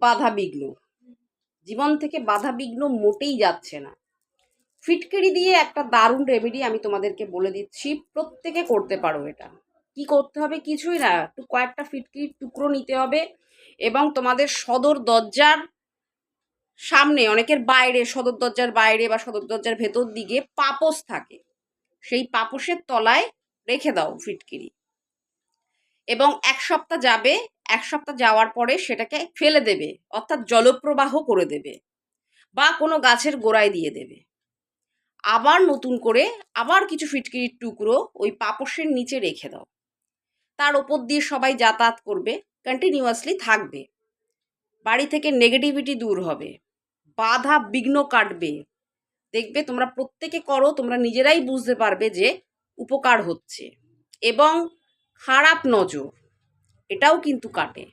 বাধা বিঘ্ন জীবন থেকে বাধা বিঘ্ন মোটেই যাচ্ছে না। ফিটকিরি দিয়ে একটা দারুণ রেমেডি আমি তোমাদেরকে বলে দিচ্ছি, প্রত্যেকে করতে পারো এটা। কি করতে হবে কিছুই না, একটু কয়েকটা ফিটকিরির টুকরো নিতে হবে এবং তোমাদের সদর দরজার সামনে, অনেকের বাইরে, সদর দরজার বাইরে বা সদর দরজার ভেতর দিকে পাপোস থাকে। সেই পাপোসের তলায় রেখে দাও ফিটকিরি। এবং এক সপ্তাহ যাবে এক সপ্তাহ যাওয়ার পরে সেটাকে ফেলে দেবে, অর্থাৎ জলপ্রবাহ করে দেবে বা কোনো গাছের গোড়ায় দিয়ে দেবে। আবার নতুন করে আবার কিছু ফিটকিরির টুকরো ওই পাপোসের নিচে রেখে দাও। তার ওপর দিয়ে সবাই যাতায়াত করবে কন্টিনিউয়াসলি থাকবে। বাড়ি থেকে নেগেটিভিটি দূর হবে, বাধা বিঘ্ন কাটবে। দেখবে তোমরা প্রত্যেকে করো, তোমরা নিজেরাই বুঝতে পারবে যে উপকার হচ্ছে এবং খারাপ নজর। এটাও কিন্তু কাটে।